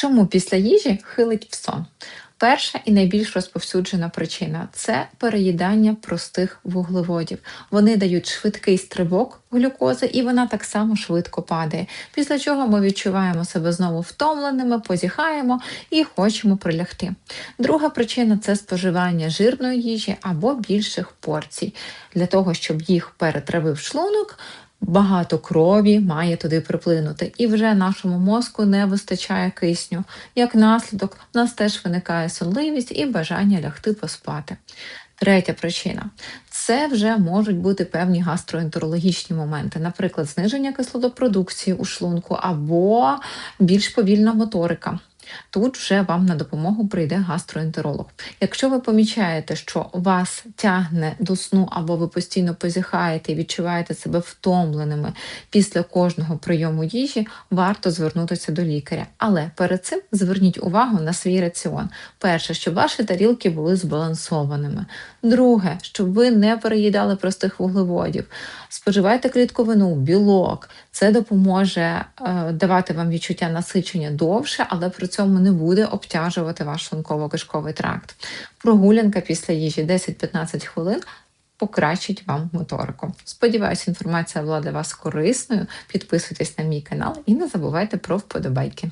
Чому після їжі хилить в сон? Перша і найбільш розповсюджена причина це переїдання простих вуглеводів. Вони дають швидкий стрибок глюкози, і вона так само швидко падає. Після чого ми відчуваємо себе знову втомленими, позіхаємо і хочемо прилягти. Друга причина це споживання жирної їжі або більших порцій. Для того, щоб їх перетравив шлунок, багато крові має туди приплинути, і вже нашому мозку не вистачає кисню. Як наслідок, в нас теж виникає сонливість і бажання лягти поспати. Третя причина це вже можуть бути певні гастроентерологічні моменти, наприклад, зниження кислотопродукції у шлунку або більш повільна моторика. Тут вже вам на допомогу прийде гастроентеролог. Якщо ви помічаєте, що вас тягне до сну, або ви постійно позіхаєте і відчуваєте себе втомленими після кожного прийому їжі, варто звернутися до лікаря. Але перед цим зверніть увагу на свій раціон. Перше, щоб ваші тарілки були збалансованими. Друге, щоб ви не переїдали простих вуглеводів. Споживайте клітковину, білок. Це допоможе е, давати вам відчуття насичення довше, але при цьому не буде обтяжувати ваш шлунково-кишковий тракт. Прогулянка після їжі 10-15 хвилин. Покращить вам моторику. Сподіваюся, інформація була для вас корисною. Підписуйтесь на мій канал і не забувайте про вподобайки.